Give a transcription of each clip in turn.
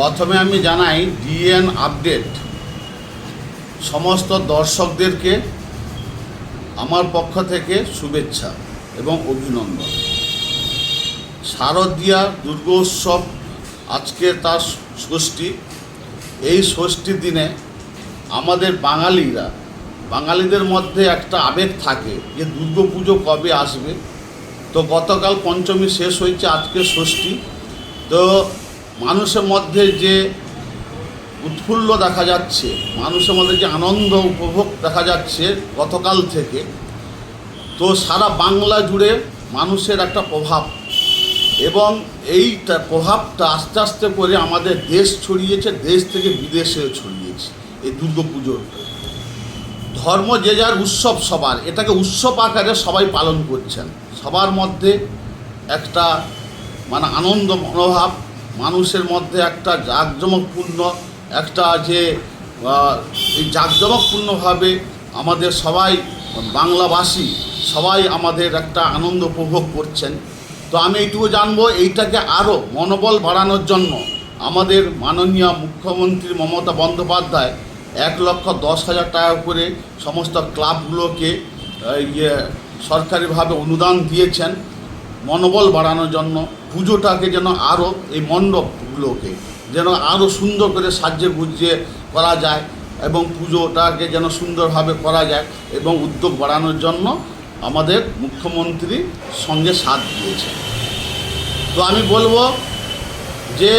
প্রথমে আমি জানাই ডিএন আপডেট। সমস্ত দর্শকদেরকে আমার পক্ষ থেকে শুভেচ্ছা এবং অভিনন্দন। শারদীয়া দুর্গোৎসব আজকে তার ষষ্ঠী। এই ষষ্ঠীর দিনে আমাদের বাঙালিরা, বাঙালিদের মধ্যে একটা আবেগ থাকে যে দুর্গাপুজো কবে আসবে। তো গতকাল পঞ্চমী শেষ হয়েছে আজকে ষষ্ঠী। তো মানুষের মধ্যে যে উৎফুল্ল দেখা যাচ্ছে, মানুষের মধ্যে যে আনন্দ উপভোগ দেখা যাচ্ছে গতকাল থেকে, তো সারা বাংলা জুড়ে মানুষের একটা প্রভাব। এবং এইটা প্রভাবটা আস্তে আস্তে করে আমাদের দেশ ছড়িয়েছে, দেশ থেকে বিদেশেও ছড়িয়েছে এই দুর্গাপুজোর। ধর্ম যে যার উৎসব সবার, এটাকে উৎসব আকারে সবাই পালন করছেন। সবার মধ্যে একটা মানে আনন্দ মনোভাব মানুষের মধ্যে একটা জাঁকজমকপূর্ণ, একটা যে এই জাঁকজমকপূর্ণভাবে আমাদের সবাই বাংলাভাষী সবাই আমাদের একটা আনন্দ উপভোগ করছেন। তো আমি এইটুকু জানব, এইটাকে আরও মনোবল বাড়ানোর জন্য আমাদের মাননীয় মুখ্যমন্ত্রী মমতা বন্দ্যোপাধ্যায় এক লক্ষ দশ হাজার টাকা করে সমস্ত ক্লাবগুলোকে ইয়ে সরকারিভাবে অনুদান দিয়েছেন মনোবল বাড়ানোর জন্য। পুজোটাকে যেন আরও এই মণ্ডপগুলোকে যেন আরও সুন্দর করে সাজিয়ে গুজিয়ে করা যায় এবং পুজোটাকে যেন সুন্দরভাবে করা যায় এবং উদ্যোগ বাড়ানোর জন্য আমাদের মুখ্যমন্ত্রী সঙ্গে সাথ দিয়েছে তো আমি বলব যে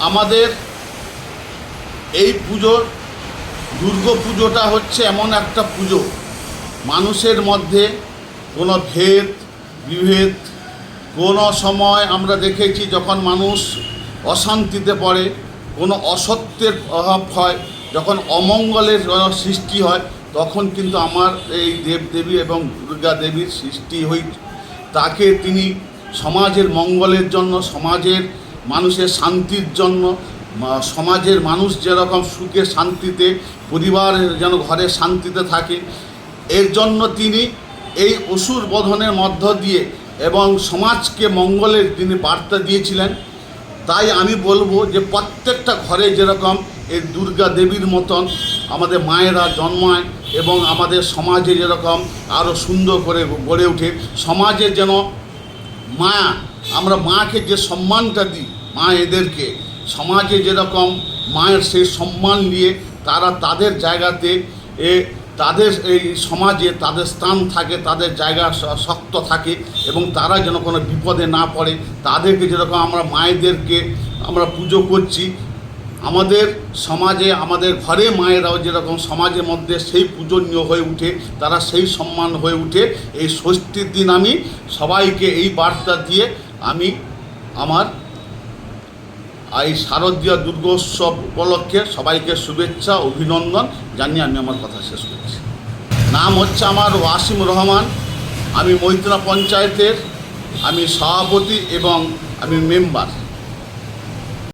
আমাদের এই পুজোর দুর্গা পুজোটা হচ্ছে এমন একটা পুজো। মানুষের মধ্যে কোনো ভেদ, বিভেদ কোনো সময় আমরা দেখেছি যখন মানুষ অশান্তিতে পড়ে, কোনো অসত্যের অভাব হয়, যখন অমঙ্গলের সৃষ্টি হয়, তখন কিন্তু আমার এই দেবদেবী এবং দুর্গা দেবীর সৃষ্টি হই, তাকে তিনি সমাজের মঙ্গলের জন্য, সমাজের মানুষের শান্তির জন্য সমাজের মানুষ যেরকম সুখে শান্তিতে পরিবার যেন ঘরে শান্তিতে থাকে, এর জন্য তিনি এই অসুর বোধনের মধ্য দিয়ে এবং সমাজকে মঙ্গলের তিনি বার্তা দিয়েছিলেন। তাই আমি বলব যে প্রত্যেকটা ঘরে যেরকম এই দুর্গা দেবীর মতন আমাদের মায়েরা জন্মায় এবং আমাদের সমাজে যেরকম আরও সুন্দর করে গড়ে ওঠে, সমাজে যেন মা, আমরা মাকে যে সম্মানটা দিই, মা এদেরকে, সমাজে যেরকম মায়ের সেই সম্মান নিয়ে তারা তাদের জায়গাতে এ তাদের এই সমাজে তাদের স্থান থাকে, তাদের জায়গা শক্ত থাকে এবং তারা যেন কোনো বিপদে না পড়ে। তাদেরকে যেরকম আমরা মায়েদেরকে আমরা পুজো করছি, আমাদের সমাজে, আমাদের ঘরে মায়েরাও যেরকম সমাজের মধ্যে সেই পূজনীয় হয়ে উঠে, তারা সেই সম্মান হয়ে উঠে, এই ষষ্ঠীর দিন আমি সবাইকে এই বার্তা দিয়ে আমি আমার এই শারদীয় দুর্গোৎসব উপলক্ষে সবাইকে শুভেচ্ছা, অভিনন্দন জানিয়ে আমি আমার কথা শেষ করছি। নাম হচ্ছে আমার ওয়াসিম রহমান। আমি মৈত্রা পঞ্চায়েতের, আমি সভাপতি এবং আমি মেম্বার।